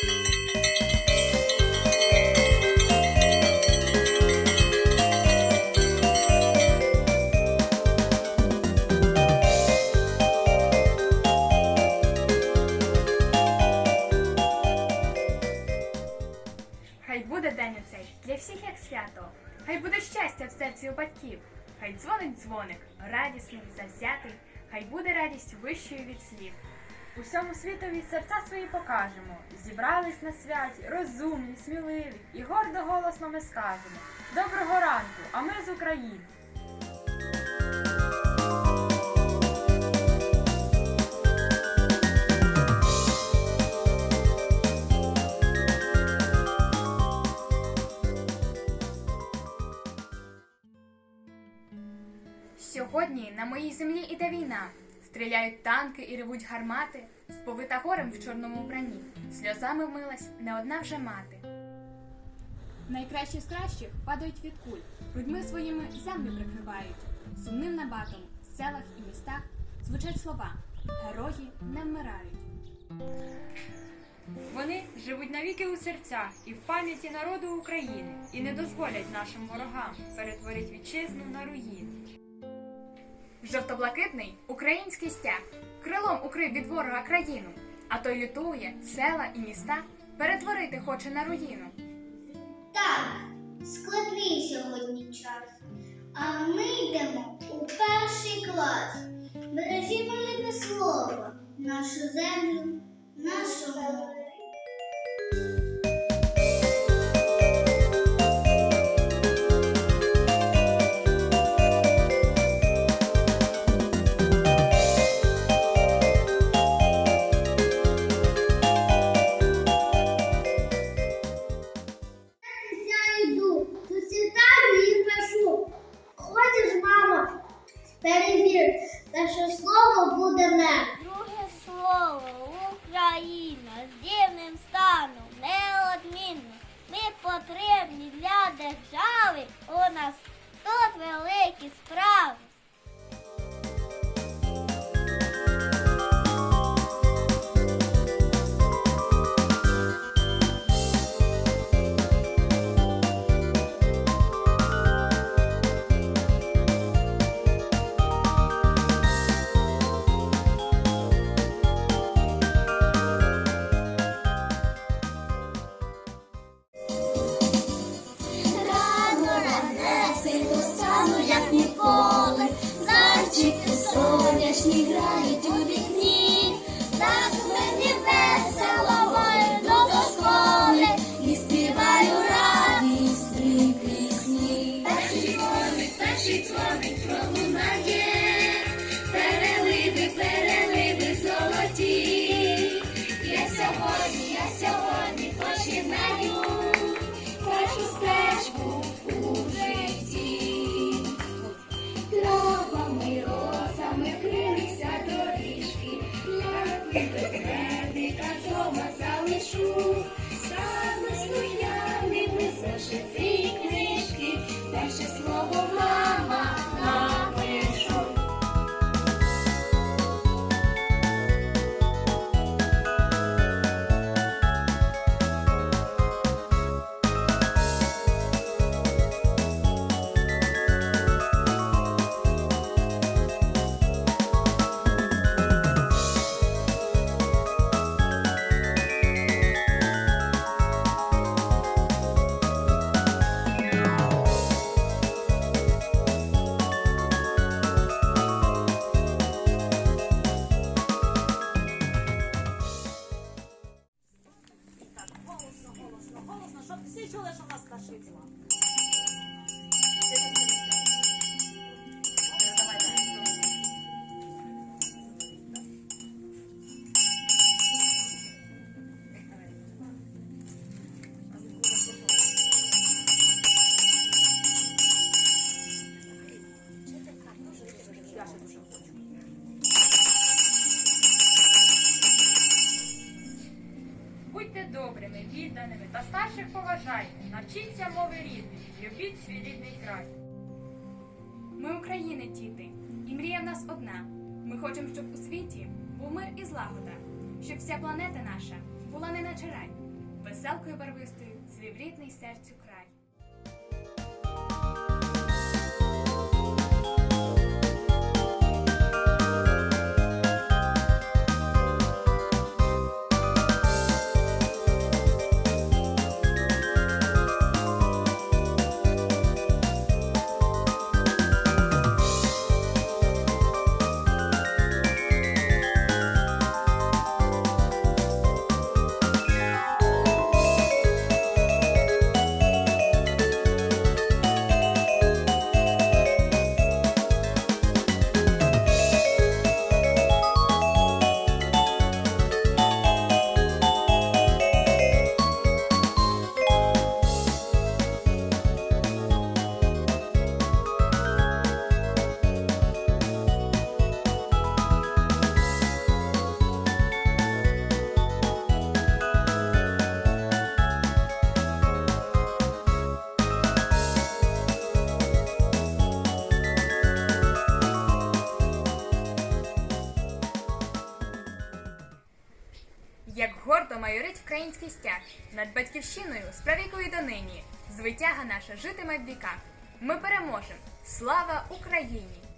Хай буде день оцей для всіх як свято. Хай буде щастя в серці у батьків. Хай дзвонить дзвоник, радісний, завзятий. Хай буде радість вищою від слів. Усьому світові серця свої покажемо. Зібрались на святі, розумні, сміливі, і гордо голосно ми скажемо. Доброго ранку, а ми з України. Сьогодні на моїй землі іде війна. Стріляють танки і ревуть гармати. Сповита горем в чорному вбранні. Сльозами вмилась не одна вже мати. Найкращі з кращих падають від куль, грудьми своїми землю прикривають. Сумним набатом в селах і містах звучать слова Герої не вмирають. Вони живуть навіки у серцях і в пам'яті народу України і не дозволять нашим ворогам перетворити вітчизну на руїни. Жовто-блакитний український стяг крилом укрив від ворога країну, а той лютує села і міста перетворити хоче на руїну. Так, складний сьогодні час. А ми йдемо у перший клас. Бережімо любе слово, нашу землю, нашу мову. Потрібні для держави. У нас тут великі справи. You. В Будьте добрими, відданими та старших поважайте, навчіться мови рідної, любіть свій рідний край. Ми України, діти, і мрія в нас одна. Ми хочемо, щоб у світі був мир і злагода, щоб вся планета наша була не наче рай, веселкою барвистою, свій рідний серцю край. Як гордо майорить український стяг над батьківщиною з правікої донині. Звитяга наша житиме в віках. Ми переможемо! Слава Україні!